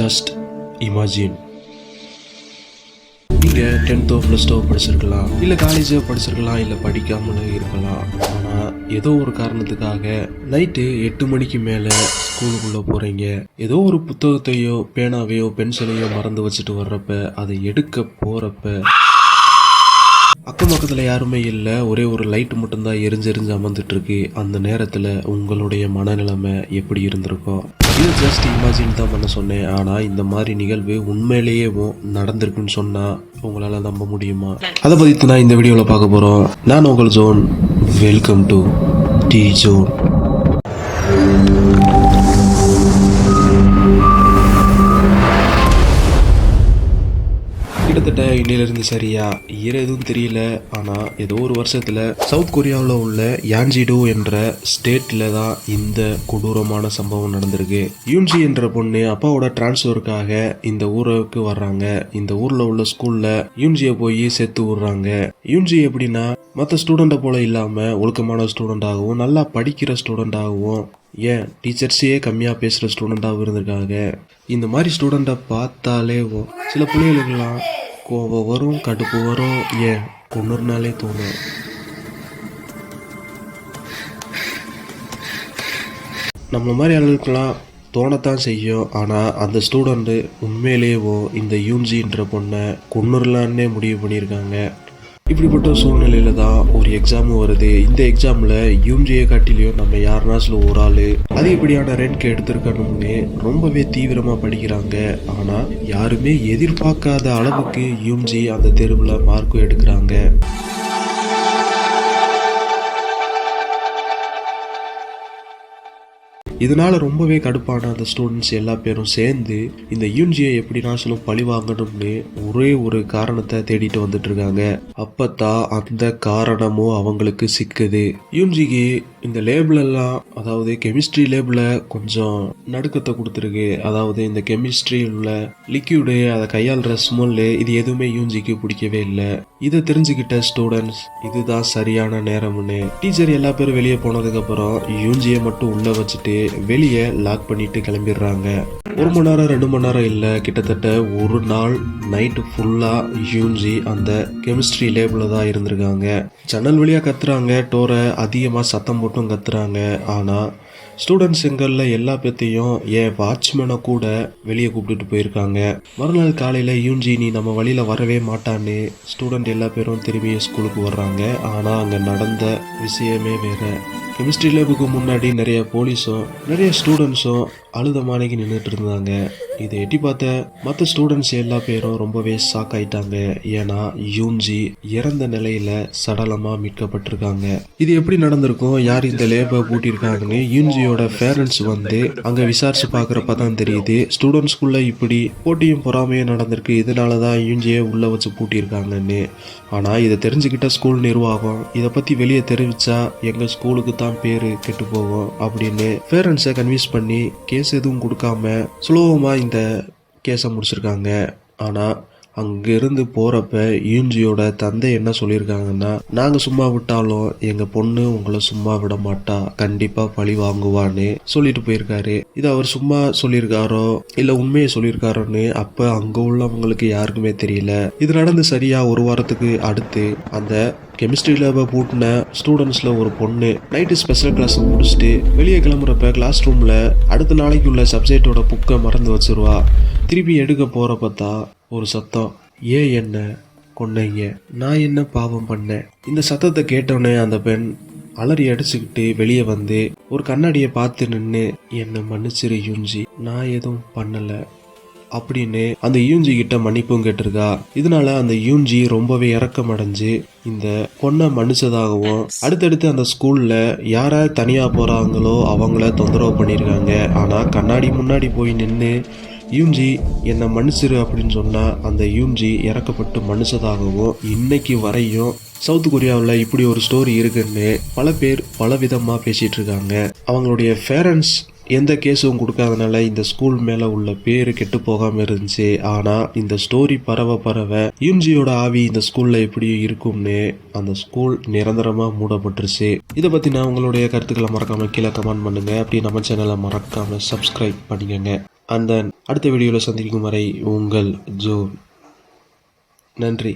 Just imagine நீங்கள் டென்த்தோ plus to படிச்சிருக்கலாம் இல்லை காலேஜோ படிச்சிருக்கலாம் இல்லை படிக்காமலும் இருக்கலாம். ஆனால் ஏதோ ஒரு காரணத்துக்காக நைட்டு எட்டு மணிக்கு மேலே ஸ்கூலுக்குள்ளே போகிறீங்க ஏதோ ஒரு புத்தகத்தையோ பேனாவையோ பென்சிலையோ மறந்து வச்சுட்டு வர்றப்ப அதை எடுக்க போகிறப்ப அக்கம் பக்கத்தில் யாருமே இல்லை. ஒரே ஒரு லைட் மட்டும்தான் எரிஞ்செரிஞ்சு அமர்ந்துட்டுருக்கு. அந்த நேரத்தில் உங்களுடைய மனநிலைமை எப்படி இருந்திருக்கும் இது ஜஸ்ட் இமேஜின் தான் பண்ண சொன்னேன். ஆனால் இந்த மாதிரி நிகழ்வு உண்மையிலேயே நடந்திருக்குன்னு சொன்னால் உங்களால் நம்ப முடியுமா? அதை பற்றி நான் இந்த வீடியோவில் பார்க்க போகிறோம் நான் உங்கள் zone. Welcome to the zone கிட்டத்தட்ட இன்னிலிருந்து சரியா இயர் எதுவும் தெரியல. ஆனால் ஏதோ ஒரு வருஷத்தில் சவுத் கொரியாவில் உள்ள யான்ஜிடோ என்ற ஸ்டேட்டில் தான் இந்த கொடூரமான சம்பவம் நடந்திருக்கு. யூன்ஜி என்ற பொண்ணு அப்பாவோட டிரான்ஸ்ஃபருக்காக இந்த ஊருக்கு வர்றாங்க. இந்த ஊரில் உள்ள ஸ்கூலில் யூன்ஜியை போய் சேர்த்து விடுறாங்க. யூன்ஜி எப்படின்னா மற்ற ஸ்டூடெண்ட்டை போல இல்லாமல் ஒழுக்கமான ஸ்டூடெண்ட்டாகவும் நல்லா படிக்கிற ஸ்டூடெண்ட்டாகவும் ஏன் டீச்சர்ஸையே கம்மியாக பேசுகிற ஸ்டூடெண்ட்டாகவும் இருந்திருக்காங்க. இந்த மாதிரி ஸ்டூடெண்ட்டை பார்த்தாலே ஓ- சில பிள்ளைகளுக்கெல்லாம் கோவம் வரும் கடுப்பு வரும். ஏன்? கொண்டுனாலே தோணும் நம்ம மாதிரி ஆளுக்கெல்லாம் தோணத்தான் செய்யும். ஆனால் அந்த ஸ்டூடெண்ட்டு உண்மையிலேயோ இந்த யூன்ஜின்ற பொண்ணை கொண்டுடலான்னே முடிவு பண்ணியிருக்காங்க. இப்படிப்பட்ட சூழ்நிலையில தான் ஒரு எக்ஸாமும் வருது. இந்த எக்ஸாமில் யூன்ஜியை காட்டிலையும் நம்ம யாருனாச்சும் ஒரு ஆள். அதிகப்படியான ரேங்க் எடுத்திருக்கணும்னு ரொம்பவே தீவிரமாக படிக்கிறாங்க. ஆனால் யாருமே எதிர்பார்க்காத அளவுக்கு யூன்ஜி அந்த தெருவில் மார்க்கும் எடுக்கிறாங்க. இதனால் ரொம்பவே கடுப்பான அந்த ஸ்டூடெண்ட்ஸ் எல்லா பேரும் சேர்ந்து இந்த யூன்ஜியை எப்படினாலும் பழி வாங்கணும்னு ஒரே ஒரு காரணத்தை தேடிட்டு வந்துட்டு இருக்காங்க. அப்பதான் அந்த காரணமும் அவங்களுக்கு சிக்குது. யூன்ஜிக்கு இந்த லேபிளெல்லாம் அதாவது கெமிஸ்ட்ரி லேபிள கொஞ்சம் நடுக்கத்தை கொடுத்துருக்கு. அதாவது இந்த கெமிஸ்ட்ரி உள்ள லிக்யூடு அதை கையாளுற ஸ்மெல்லு இது எதுவுமே யூன்ஜிக்கு பிடிக்கவே இல்லை. இதை தெரிஞ்சுக்கிட்ட ஸ்டூடெண்ட்ஸ் இதுதான் சரியான நேரம்னு. டீச்சர் எல்லா பேரும் வெளியே போனதுக்கப்புறம் யூஞ்சியை மட்டும் உள்ளே வச்சுட்டு வெளியே லாக் பண்ணிட்டு கிளம்பிடுறாங்க. ஒரு மணி நேரம் ரெண்டு மணி நேரம் இல்லை கிட்டத்தட்ட ஒரு நாள் நைட்டு ஃபுல்லாக யூஞ்சி அந்த கெமிஸ்ட்ரி லேபில் தான் இருந்திருக்காங்க. ஜன்னல் வழியாக கத்துறாங்க டோரை அதிகமாக சத்தம் போட்டும் கத்துறாங்க. ஆனால் ஸ்டூடெண்ட்ஸ் எங்களில் எல்லா பேர்த்தையும் என் வாட்ச்மேனை கூட வெளியே கூப்பிட்டுட்டு போயிருக்காங்க. மறுநாள் காலையில் யூன்ஜி நீ நம்ம வழியில் வரவே மாட்டான்னு ஸ்டூடெண்ட் எல்லா பேரும் திரும்பி ஸ்கூலுக்கு வர்றாங்க. ஆனால் அங்கே நடந்த விஷயமே வேற. கெமிஸ்ட்ரி லேபுக்கு முன்னாடி நிறைய போலீஸும் நிறைய ஸ்டூடெண்ட்ஸும் அழுத மாணிக்கு நின்றுட்டு இருந்தாங்க. இதை எட்டி பார்த்த மற்ற ஸ்டூடெண்ட்ஸ் எல்லா பேரும் ரொம்பவே ஷாக் ஆயிட்டாங்க. ஏன்னா யூன்ஜி இறந்த நிலையில சடலமா மீட்கப்பட்டிருக்காங்க. இது எப்படி நடந்திருக்கும்? யார் இந்த லேபை பூட்டியிருக்காங்கன்னு யூன்ஜியோட பேரண்ட்ஸ் வந்து அங்க விசாரிச்சு பார்க்குறப்ப தான் தெரியுது. ஸ்டூடெண்ட்ஸ்குள்ள இப்படி போட்டியும் பொறாமையும் நடந்திருக்கு. இதனால தான் யூன்ஜியை உள்ள வச்சு பூட்டியிருக்காங்கன்னு. ஆனா இதை தெரிஞ்சுக்கிட்ட ஸ்கூல் நிர்வாகம் இதை பத்தி வெளியே தெரிவிச்சா எங்க ஸ்கூலுக்கு தான் பேரு கெட்டு போகும் அப்படின்னு பேரண்ட்ஸை கன்வின்ஸ் பண்ணி கேஸ் எதுவும் கொடுக்காம சுலபமா இந்த கேஸை முடிச்சிருக்காங்க. ஆனால் அங்கேருந்து போகிறப்ப யூன்ஜியோட தந்தை என்ன சொல்லியிருக்காங்கன்னா நாங்கள் சும்மா விட்டாலும் எங்கள் பொண்ணு உங்களை சும்மா விட மாட்டா. கண்டிப்பாக பழி வாங்குவான்னு சொல்லிட்டு போயிருக்காரு. இது அவர் சும்மா சொல்லியிருக்காரோ இல்லை உண்மையை சொல்லியிருக்காரோன்னு அப்போ அங்கே உள்ளவங்களுக்கு யாருக்குமே தெரியல. இது நடந்து சரியாக ஒரு வாரத்துக்கு அடுத்து அந்த கெமிஸ்ட்ரி லேபை பூட்டின ஸ்டூடெண்ட்ஸில் ஒரு பொண்ணு. நைட்டு ஸ்பெஷல் கிளாஸ் முடிச்சுட்டு வெளியே கிளம்புறப்ப கிளாஸ் ரூமில் அடுத்த நாளைக்கு உள்ள சப்ஜெக்டோட புக்கை மறந்து வச்சிருவா. திருப்பி எடுக்க போகிறப்ப தான் ஒரு சத்தம். ஏன் என்ன கொன்னீங்க? நான் என்ன பாவம் பண்ணேன்? இந்த சத்தத்தை கேட்டோடனே அந்த பெண் அலறி அடிச்சுக்கிட்டு வெளியே வந்து ஒரு கண்ணாடியை பார்த்து நின்று என்னை மன்னிச்சிரு யூஞ்சி நான் எதுவும் பண்ணலை. அப்படின்னு அந்த யூன்ஜி கிட்ட மன்னிப்பும் கேட்டிருக்கா. இதனால அந்த யூன்ஜி ரொம்பவே இறக்கம் அடைஞ்சு இந்த பொண்ணை மன்னிச்சதாகவும் அடுத்தடுத்து அந்த ஸ்கூல்ல யாரா தனியா போறாங்களோ அவங்கள தொந்தரவு பண்ணியிருக்காங்க. ஆனா கண்ணாடி முன்னாடி போய் நின்று யூஞ்சி என்னை மன்னிச்சிரு அப்படின்னு சொன்னால் அந்த யூன்ஜி இறக்கப்பட்டு மன்னிச்சதாகவும் இன்னைக்கு வரையும் சவுத் கொரியாவில் இப்படி ஒரு ஸ்டோரி இருக்குன்னு பல பேர் பல விதமாக பேசிகிட்டு இருக்காங்க. அவங்களுடைய பேரண்ட்ஸ் எந்த கேஸும் கொடுக்காதனால இந்த ஸ்கூல் மேல உள்ள பேர் கெட்டு போகாம இருந்துச்சு. ஆனா இந்த ஸ்டோரி பரவ பரவ யூன்ஜியோட ஆவி இந்த ஸ்கூல்ல எப்படி இருக்கும்னு அந்த ஸ்கூல் நிரந்தரமா மூடப்பட்டுருச்சு. இதை பத்தின உங்களுடைய கருத்துக்களை மறக்காம கீழே கமெண்ட் பண்ணுங்க. அப்படி நம்ம சேனலை மறக்காம சப்ஸ்கிரைப் பண்ணிக்கோங்க. அந்த அடுத்த வீடியோவில் சந்திக்கும் வரை உங்கள் ஜோ நன்றி.